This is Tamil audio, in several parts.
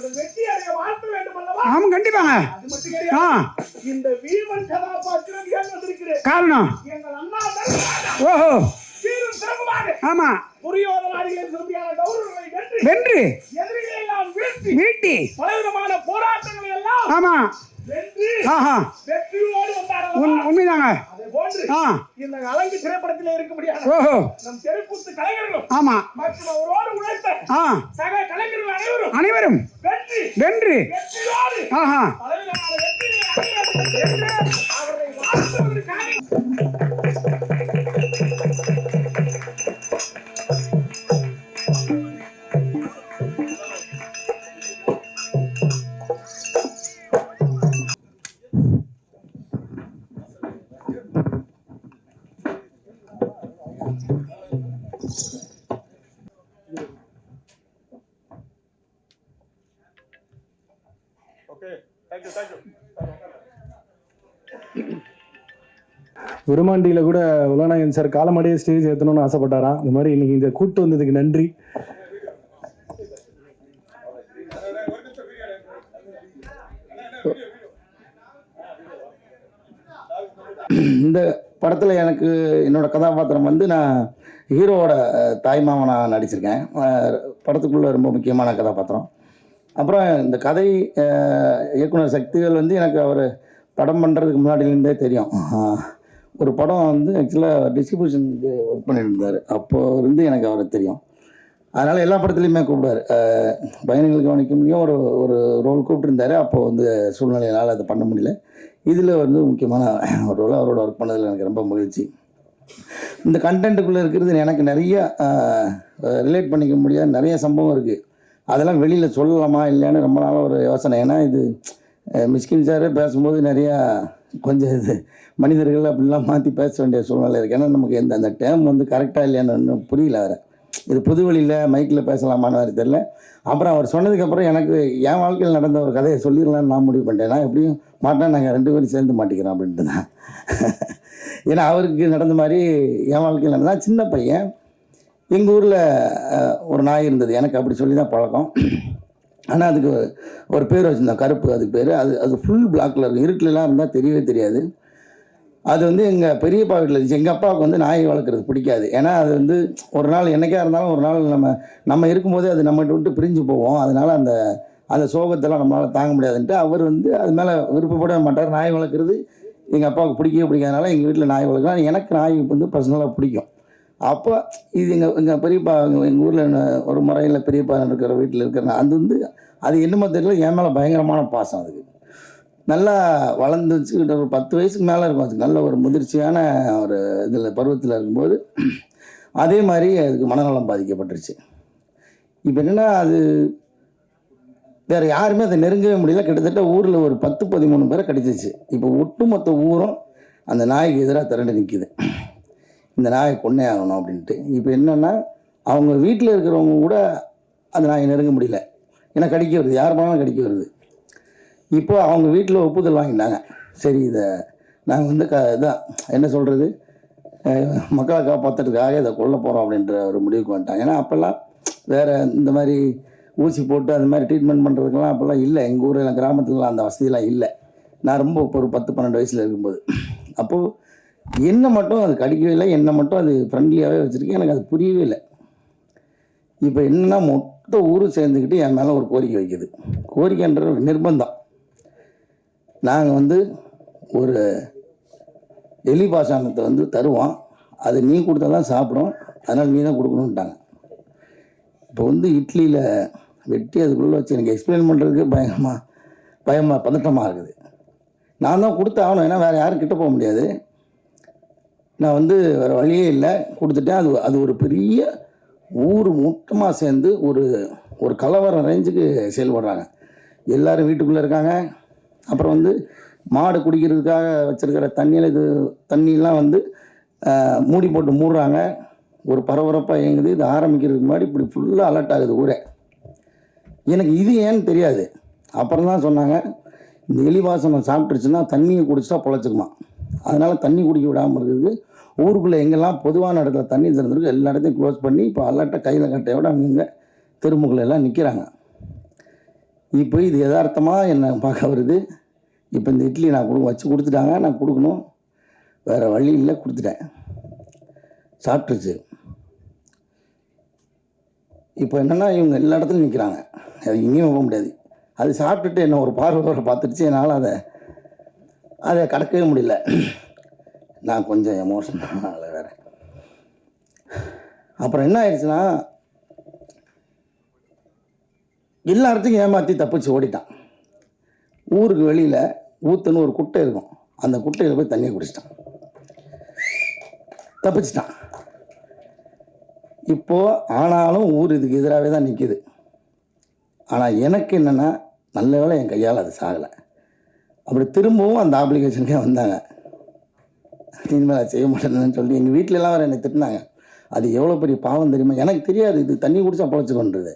வாழ்த்த ஆமாம் கண்டிப்பாங்க. ஆ. இந்த வீமன் கதாபாத்திரம் ஏன் வந்திருக்கிறேன் காரணம்? எங்கள் அண்ணா ஓஹோ. சீரும் சிறப்புமாக. ஆமாம் துரியோதனாதிகளின் சிறப்பியான கௌரவங்களை வென்று வென்று எதிரிகளை எல்லாம் வீழ்த்தி வீட்டி பலவிதமான போராட்டங்களை எல்லாம் ஆமாம் வென்று ஆஹா. வெற்றியோடு வந்தார்கள் உண் உண்மைதாங்க. ஆ. இந்த அலங்கு திரைப்படத்திலே இருக்க முடியாது. ஓஹோ. நம் தெருக்கூத்து கலைஞர்களும் ஆமாம் மற்றும் அவரோடு உழைத்த ஆ. சக கலைஞர்கள் அனைவரும் அனைவரும். வெற்றி. வென்று. ஆஹா. அவரை வாழ்த்துவதற்காக விருமாண்டியில் கூட உலகநாயகன் சார் காலமாடியே ஸ்டேஜ் ஏற்றணும்னு ஆசைப்பட்டாராம் இந்த மாதிரி இன்னைக்கு இந்த கூட்டு வந்ததுக்கு நன்றி. இந்த படத்தில் எனக்கு என்னோட கதாபாத்திரம் வந்து நான் ஹீரோவோட தாய்மாமனாக நடிச்சிருக்கேன். படத்துக்குள்ள ரொம்ப முக்கியமான கதாபாத்திரம். அப்புறம் இந்த கதை இயக்குனர் சக்திகள் வந்து எனக்கு அவர் படம் பண்ணுறதுக்கு முன்னாடிலேருந்தே தெரியும். ஒரு படம் வந்து ஆக்சுவலாக டிஸ்ட்ரிபியூஷனுக்கு ஒர்க் பண்ணியிருந்தார். இருந்தார் இருந்து எனக்கு அவரை தெரியும். அதனால் எல்லா படத்துலையுமே கூப்பிடுவார். பயணிகள் கவனிக்கும் ஒரு ஒரு ரோல் கூப்பிட்டுருந்தாரு. அப்போ வந்து சூழ்நிலையினால் அதை பண்ண முடியல. இதில் வந்து முக்கியமான ஒரு ரோல் அவரோட ஒர்க் பண்ணதில் எனக்கு ரொம்ப மகிழ்ச்சி. இந்த கண்டென்ட்டுக்குள்ளே இருக்கிறது எனக்கு நிறைய ரிலேட் பண்ணிக்க முடியாத நிறைய சம்பவம் இருக்குது அதெல்லாம் வெளியில் சொல்லலாமா இல்லையான்னு ரொம்ப நாளாக ஒரு யோசனை. ஏன்னா இது மிஸ்கின் சாரே பேசும்போது நிறையா கொஞ்சம் இது மனிதர்கள் அப்படிலாம் மாற்றி பேச வேண்டிய சூழ்நிலை இருக்குது ஏன்னா நமக்கு எந்த அந்த டேம் வந்து கரெக்டாக இல்லையான்னு ஒன்றும் புரியல வேறு இது புது வழியில் மைக்கில் பேசலாமான்னு வேறு தெரில அப்புறம் அவர் சொன்னதுக்கப்புறம் எனக்கு என் வாழ்க்கையில் நடந்த ஒரு கதையை சொல்லிடலான்னு நான் முடிவு பண்ணிட்டேன். நான் எப்படியும் மாட்டேன் நாங்கள் ரெண்டு பேரும் சேர்ந்து மாட்டிக்கிறோம் அப்படின்ட்டு தான் ஏன்னா அவருக்கு நடந்த மாதிரி என் வாழ்க்கையில் நடந்தால் சின்ன பையன். எங்கள் ஊரில் ஒரு நாய் இருந்தது. எனக்கு அப்படி சொல்லி தான் பழக்கம். ஆனால் அதுக்கு ஒரு பேர் வச்சுருந்தோம். கருப்பு அதுக்கு பேர். அது அது ஃபுல் பிளாக்கில் இருக்கும். இருட்டிலலாம் இருந்தால் தெரியவே தெரியாது. அது வந்து எங்கள் பெரியப்பா வீட்டில் இருந்துச்சு. எங்கள் அப்பாவுக்கு வந்து நாய் வளர்க்குறது பிடிக்காது. ஏன்னா அது வந்து ஒரு நாள் என்னைக்கா இருந்தாலும் ஒரு நாள் நம்ம நம்ம இருக்கும்போதே அது நம்மகிட்ட விட்டு பிரிஞ்சு போவோம். அதனால் அந்த அந்த சோகத்தெல்லாம் நம்மளால் தாங்க முடியாதுன்ட்டு அவர் வந்து அது மேலே விருப்பப்பட மாட்டார். நாய் வளர்க்குறது எங்கள் அப்பாவுக்கு பிடிக்கவே பிடிக்காதனால எங்கள் வீட்டில் நாய் வளர்க்கலாம். எனக்கு நாய் வந்து பர்சனலாக பிடிக்கும். அப்போ இது எங்கள் எங்கள் பெரியப்பா எங்கள் ஊரில் ஒரு முறையில் பெரியப்பா இருக்கிற வீட்டில் இருக்கிற அது வந்து அது என்னமோ தெரியல என் மேலே பயங்கரமான பாசம் அதுக்கு. நல்லா வளர்ந்து வச்சுக்கிட்ட ஒரு பத்து வயசுக்கு மேலே இருக்கும் அதுக்கு. நல்ல ஒரு முதிர்ச்சியான ஒரு இதில் பருவத்தில் இருக்கும்போது அதே மாதிரி அதுக்கு மனநலம் பாதிக்கப்பட்டுருச்சு. இப்போ என்னென்னா அது வேறு யாருமே அதை நெருங்கவே முடியல. கிட்டத்தட்ட ஊரில் ஒரு பத்து பதிமூணு பேரை கடிச்சிச்சு. இப்போ ஒட்டுமொத்த ஊரும் அந்த நாய்க்கு எதிராக திரண்டு நிற்கிது இந்த நாயை கொன்னே ஆகணும் அப்படின்ட்டு. இப்போ என்னென்னா அவங்க வீட்டில் இருக்கிறவங்க கூட அந்த நாயை நெருங்க முடியல. ஏன்னா கடிக்க வருது. யார் போனாலும் கடிக்க வருது. இப்போ அவங்க வீட்டில் ஒப்புதல் வாங்கிட்டாங்க. சரி இதை நாங்கள் வந்து க இதான் என்ன சொல்கிறது மக்களை காப்பாற்றுறதுக்காக இதை கொல்ல போகிறோம் அப்படின்ற ஒரு முடிவுக்கு வந்துட்டாங்க. ஏன்னா அப்போல்லாம் வேறு இந்த மாதிரி ஊசி போட்டு அந்த மாதிரி ட்ரீட்மெண்ட் பண்ணுறதுக்கெல்லாம் அப்போல்லாம் இல்லை. எங்கள் ஊரில் கிராமத்துலலாம் அந்த வசதியெல்லாம் இல்லை. நான் ரொம்ப இப்போ ஒரு பத்து பன்னெண்டு வயசில் இருக்கும்போது. அப்போது என்னை மட்டும் அது கடிக்கவே இல்லை என்னை மட்டும் அது ஃப்ரெண்ட்லியாகவே வச்சுருக்கேன் எனக்கு அது புரியவே இல்லை. இப்போ என்னன்னா மொத்த ஊரும் சேர்ந்துக்கிட்டு என் மேலே ஒரு கோரிக்கை வைக்குது. கோரிக்கைன்ற ஒரு நிர்பந்தம். நாங்கள் வந்து ஒரு எலி பாசானத்தை வந்து தருவோம். அது நீ கொடுத்தா தான் சாப்பிடும். அதனால் நீ தான் கொடுக்கணுன்ட்டாங்க இப்போ வந்து இட்லியில் வெட்டி அதுக்குள்ளே வச்சு எனக்கு எக்ஸ்பிளைன் பண்ணுறதுக்கு பயமாக பயமாக பதட்டமாக இருக்குது. நான் தான் கொடுத்து ஆகணும். ஏன்னா வேறு யாரும் கிட்ட போக முடியாது. நான் வந்து வேறு வழியே இல்லை. கொடுத்துட்டேன். அது அது ஒரு பெரிய ஊர் மொத்தமாக சேர்ந்து ஒரு ஒரு கலவரம் ரேஞ்சுக்கு செயல்படுறாங்க. எல்லோரும் வீட்டுக்குள்ளே இருக்காங்க. அப்புறம் வந்து மாடு குடிக்கிறதுக்காக வச்சுருக்கிற தண்ணியில் இது தண்ணியெலாம் வந்து மூடி போட்டு மூடுறாங்க. ஒரு பரபரப்பாக இயங்குது. இது ஆரம்பிக்கிறதுக்கு முன்னாடி இப்படி ஃபுல்லாக அலர்ட் ஆகுது ஊரே. எனக்கு இது ஏன்னு தெரியாது. அப்புறம் தான் சொன்னாங்க இந்த எலி வாசனம் சாப்பிட்டுருச்சுன்னா தண்ணியை குடிச்சா பொழைச்சிக்குமா. அதனால் தண்ணி குடிக்க விடாமல் இருக்குது ஊருக்குள்ளே எங்கெல்லாம் பொதுவான இடத்துல தண்ணி திறந்துருக்கு எல்லா இடத்தையும் க்ளோஸ் பண்ணி இப்போ அல்லாட்ட கையில் கட்டையோட அங்கங்கே தெருமுகளை எல்லாம் நிற்கிறாங்க இப்போ இது யதார்த்தமாக என்னை பார்க்க வருது? இப்போ இந்த இட்லி நான் கொடு வச்சு கொடுத்துட்டாங்க நான் கொடுக்கணும். வேறு வழி இல்லை கொடுத்துட்டேன். சாப்பிட்ருச்சு இப்போ என்னென்னா இவங்க எல்லா இடத்துலையும் நிற்கிறாங்க அது எங்கேயும் போக முடியாது. அது சாப்பிட்டுட்டு என்ன ஒரு பார்வை பார்த்துருச்சு. என்னால் அதை அதை கடக்கவே முடியல. நான் கொஞ்சம் எமோஷனல் வேறு. அப்புறம் என்ன ஆயிடுச்சுன்னா எல்லா இடத்துக்கும் ஏமாற்றி தப்பிச்சு ஓடிட்டான். ஊருக்கு வெளியில் ஊத்துன்னு ஒரு குட்டை இருக்கும். அந்த குட்டையில் போய் தண்ணியை குடிச்சிட்டான். தப்பிச்சிட்டான். இப்போது ஆனாலும் ஊர் இதுக்கு எதிராகவே தான் நிற்கிது ஆனால் எனக்கு என்னென்னா நல்ல வேலை என் கையால் அது சாகலை. அப்படி திரும்பவும் அந்த ஆப்ளிகேஷனுக்கே வந்தாங்க. இனிமேல் அதை செய்ய மாட்டேன்னு சொல்லி எங்கள் வீட்டிலலாம் வேறு என்னை திட்டினாங்க. அது எவ்வளோ பெரிய பாவம் தெரியுமா? எனக்கு தெரியாது. இது தண்ணி குடிச்சா பொழைச்சிக்கொன்றது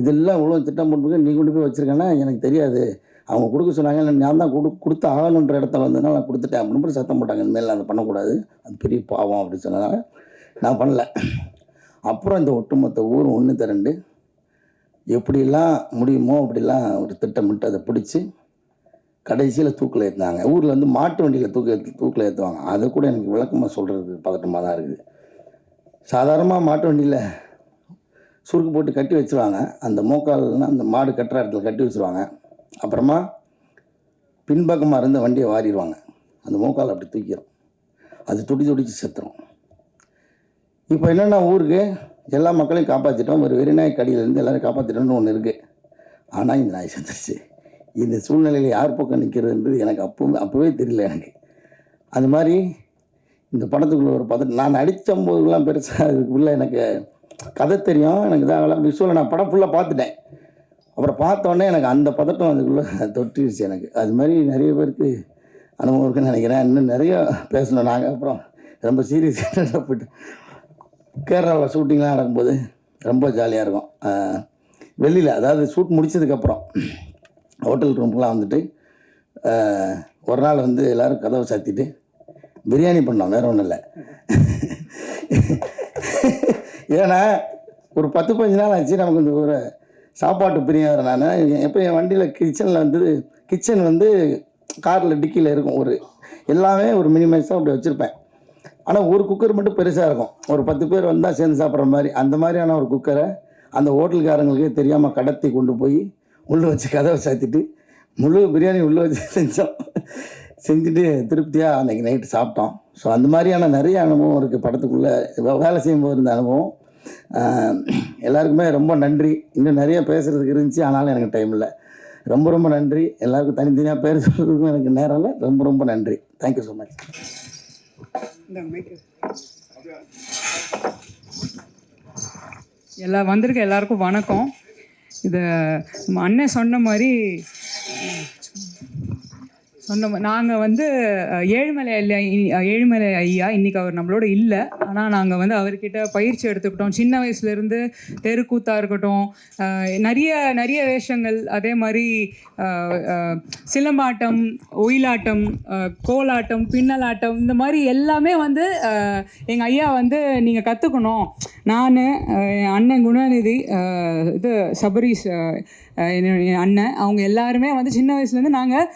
இதெல்லாம் இவ்வளோ திட்டம் போட்டு நீ கொண்டு போய் வச்சுருக்கேன்னா எனக்கு தெரியாது. அவங்க கொடுக்க சொன்னாங்க நான் தான் கொடு கொடுத்து ஆகணுன்ற இடத்துல வந்ததுனால நான் கொடுத்துட்டேன். அப்படின்னு சத்தம் போட்டாங்க. இனிமேல் அதை பண்ணக்கூடாது. அது பெரிய பாவம் அப்படின்னு சொன்னதால நான் பண்ணல. அப்புறம் இந்த ஒட்டுமொத்த ஊரும் ஒன்று திரண்டு எப்படிலாம் முடியுமோ அப்படிலாம் ஒரு திட்டமிட்டு அதை பிடிச்சி கடைசியில் தூக்கில் ஏற்றினாங்க ஊரில் வந்து மாட்டு வண்டியில் தூக்க தூக்கில் ஏற்றுவாங்க அதை கூட எனக்கு விளக்கமாக சொல்கிறது பதட்டமாக தான் இருக்குது. சாதாரணமாக மாட்டு வண்டியில் சுருக்கு போட்டு கட்டி வச்சுருவாங்க. அந்த மோக்கால்னா அந்த மாடு கட்டுற இடத்துல கட்டி வச்சுருவாங்க. அப்புறமா பின்பக்கமாக இருந்து வண்டியை வாரிடுவாங்க. அந்த மோக்கால் அப்படி தூக்கிடும் அது துடி துடிச்சு செத்துரும். இப்போ என்னென்னா ஊருக்கு எல்லா மக்களையும் காப்பாற்றிட்டோம் ஒரு வெறிநாய் கடியிலேருந்து எல்லோரும் காப்பாற்றிட்டோம்னு ஒன்று இருக்குது ஆனால் இந்த நாய் செத்துருச்சு. இந்த சூழ்நிலையில் யார் பக்கம் நிற்கிறதுன்றது எனக்கு அப்போ அப்போவே தெரியல எனக்கு. அது மாதிரி இந்த படத்துக்குள்ளே ஒரு பதட்டம் நான் நடித்த போதுலாம் பெருசாக அதுக்குள்ளே எனக்கு கதை தெரியும் எனக்கு தான் விஷுவலில் நான் படம் ஃபுல்லாக பார்த்துட்டேன். அப்புறம் பார்த்தோன்னே எனக்கு அந்த பதட்டம் அதுக்குள்ளே தொட்டிருச்சு எனக்கு. அது மாதிரி நிறைய பேருக்கு அனுபவம் இருக்குன்னு நினைக்கிறேன். இன்னும் நிறைய பேசணும். நாங்கள் அப்புறம் ரொம்ப சீரியஸாக போய்ட்டு கேரளாவில் ஷூட்டிங்லாம் நடக்கும்போது ரொம்ப ஜாலியாக இருக்கும். வெளியில் அதாவது ஷூட் முடிச்சதுக்கப்புறம் ஹோட்டல் ரூம்லாம் வந்துட்டு ஒரு நாள் வந்து எல்லோரும் கதவை சாத்திட்டு பிரியாணி பண்ணோம் வேறு ஒன்றும் இல்லை. ஏன்னா ஒரு பத்து பதினஞ்சு நாள் ஆச்சு நமக்கு இந்த ஒரு சாப்பாட்டு பிரியாத நான். எப்போ என் வண்டியில் கிச்சனில் வந்து கிச்சன் வந்து காரில் டிக்கியில் இருக்கும் ஒரு எல்லாமே ஒரு மினிமைஸாக அப்படி வச்சுருப்பேன். ஆனால் ஒரு குக்கர் மட்டும் பெருசாக இருக்கும். ஒரு பத்து பேர் வந்தால் சேர்ந்து சாப்பிட்ற மாதிரி அந்த மாதிரியான ஒரு குக்கரை அந்த ஹோட்டல்காரங்களுக்கே தெரியாமல் கடத்தி கொண்டு போய் உள்ளே வச்சு கதவை சாத்திட்டு முழு பிரியாணி உள்ளே வச்சு செஞ்சோம். செஞ்சுட்டு திருப்தியாக அன்றைக்கி நைட்டு சாப்பிட்டோம். ஸோ அந்த மாதிரியான நிறைய அனுபவம் இருக்குது படத்துக்குள்ளே. வேலை செய்யும்போது இருந்த அனுபவம். எல்லாருக்குமே ரொம்ப நன்றி. இன்னும் நிறைய பேசுகிறதுக்கு இருந்துச்சு ஆனாலும் எனக்கு டைம் இல்லை. ரொம்ப ரொம்ப நன்றி. எல்லாருக்கும் தனித்தனியாக பேர் சொல்கிறதுக்கும் எனக்கு நேரம் இல்லை. ரொம்ப ரொம்ப நன்றி. தேங்க்யூ ஸோ மச் எல்லா வந்திருக்க எல்லாருக்கும் வணக்கம். இதை நம்ம அண்ணன் சொன்ன மாதிரி சொன்ன நாங்கள் வந்து ஏழுமலை ஐயா ஏழுமலை ஐயா இன்னைக்கு அவர் நம்மளோட இல்லை. ஆனால் நாங்கள் வந்து அவர்கிட்ட பயிற்சி எடுத்துக்கிட்டோம். சின்ன வயசுலேருந்து தெருக்கூத்தாக இருக்கட்டும் நிறைய நிறைய வேஷங்கள். அதே மாதிரி சிலம்பாட்டம் ஒயிலாட்டம் கோலாட்டம் பின்னலாட்டம் இந்த மாதிரி எல்லாமே வந்து எங்கள் ஐயா வந்து நீங்கள் கற்றுக்கணும் நான் என் அண்ணன் குணநிதி இது சபரீஷ் என்னுடைய அண்ணன். அவங்க எல்லாருமே வந்து சின்ன வயசுலேருந்து நாங்கள்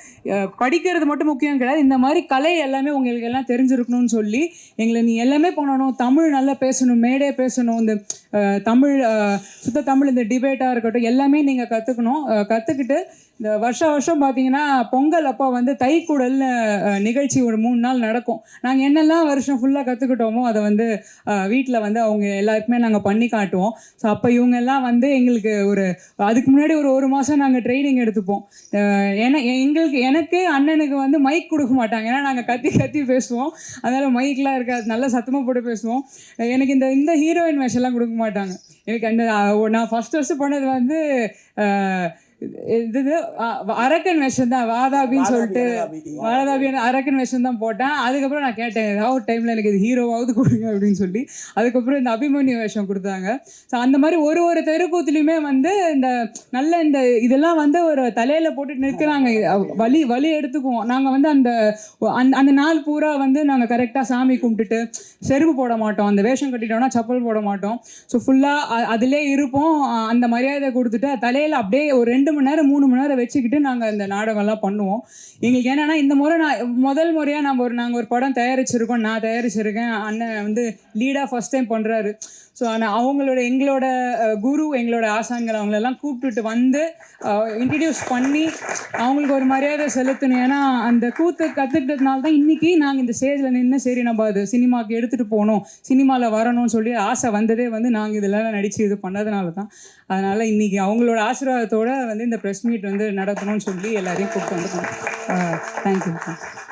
படிக்கிறது மட்டும் முக்கியம் கிடையாது. இந்த மாதிரி கலை எல்லாமே உங்களுக்கு எல்லாம் தெரிஞ்சிருக்கணும்னு சொல்லி எங்களை நீ எல்லாமே பண்ணணும் தமிழ் நல்லா பேசணும் மேடே பேசணும். இந்த தமிழ் சுத்த தமிழ் இந்த டிபேட்டாக இருக்கட்டும் எல்லாமே நீங்கள் கற்றுக்கணும் கற்றுக்கிட்டு இந்த வருஷ வருஷம் பார்த்தீங்கன்னா பொங்கல் அப்போ வந்து தைக்குடல்னு நிகழ்ச்சி ஒரு மூணு நாள் நடக்கும். நாங்கள் என்னெல்லாம் வருஷம் ஃபுல்லாக கற்றுக்கிட்டோமோ அதை வந்து வீட்டில் வந்து அவங்க எல்லாருக்குமே நாங்கள் பண்ணி காட்டுவோம். ஸோ அப்போ இவங்க எல்லாம் வந்து எங்களுக்கு ஒரு அதுக்கு முன்னாடி ஒரு ஒரு மாதம் நாங்கள் ட்ரைனிங் எடுத்துப்போம். ஏன்னா எங்களுக்கு எனக்கு அண்ணனுக்கு வந்து மைக் கொடுக்க மாட்டாங்க. ஏன்னா நாங்கள் கத்தி கத்தி பேசுவோம். அதனால் மைக்லாம் இருக்காது. நல்லா சத்தமாக போட்டு பேசுவோம். எனக்கு இந்த இந்த ஹீரோயின் வேஷம்லாம் கொடுக்க மாட்டாங்க. எனக்கு அந்த நான் ஃபஸ்ட் ஃபஸ்ட்டு பண்ணது வந்து இது அரக்கன் வேஷம் தான் வாதாபின்னு சொல்லிட்டு வாதாபி அரக்கன் வேஷம் தான் போட்டேன். அதுக்கப்புறம் நான் கேட்டேன் ஏதாவது ஒரு டைமில் எனக்கு இது ஹீரோவாவது கொடுங்க அப்படின்னு சொல்லி. அதுக்கப்புறம் இந்த அபிமன்யு வேஷம் கொடுத்தாங்க. ஸோ அந்த மாதிரி ஒரு ஒரு தெருக்கூத்துலையுமே வந்து இந்த நல்ல இந்த இதெல்லாம் வந்து ஒரு தலையில் போட்டு நிற்கிறாங்க. வலி வலி எடுத்துக்குவோம். நாங்கள் வந்து அந்த அந்த அந்த நாள் பூரா வந்து நாங்கள் கரெக்டாக சாமி கும்பிட்டுட்டு செருப்பு போட மாட்டோம். அந்த வேஷம் கட்டிட்டோம்னா சப்பல் போட மாட்டோம். ஸோ ஃபுல்லாக அதிலே இருப்போம். அந்த மரியாதை கொடுத்துட்டு தலையில் அப்படியே ஒரு ரெண்டு ரெண்டு மணி நேரம் மூணு மணி நேரம் வச்சுக்கிட்டு நாங்கள் இந்த நாடகம்லாம் பண்ணுவோம். எங்களுக்கு என்னன்னா இந்த முறை நான் முதல் முறையாக நம்ம ஒரு நாங்கள் ஒரு படம் தயாரிச்சிருக்கோம். நான் தயாரிச்சிருக்கேன். அண்ணன் வந்து லீடாக ஃபஸ்ட் டைம் பண்ணுறாரு ஸோ ஆனால் அவங்களோட எங்களோட குரு எங்களோட ஆசான்கள் அவங்களெல்லாம் கூப்பிட்டுட்டு வந்து இன்ட்ரடியூஸ் பண்ணி அவங்களுக்கு ஒரு மரியாதை செலுத்தணும். ஏன்னா அந்த கூத்து கற்றுக்கிட்டதுனால தான் இன்றைக்கி நாங்கள் இந்த ஸ்டேஜில் நின்று சரி நம்ம அது சினிமாவுக்கு எடுத்துகிட்டு போகணும் சினிமாவில் வரணும்னு சொல்லி ஆசை வந்ததே வந்து நாங்கள் இதெல்லாம் நடித்து இது பண்ணதுனால தான் அதனால் இன்றைக்கி அவங்களோட ஆசீர்வாதத்தோடு வந்து இந்த ப்ரெஸ் மீட் வந்து நடத்தணும்னு சொல்லி எல்லாரையும் கூப்பிட்டு வந்துருக்கோம். தேங்க்யூ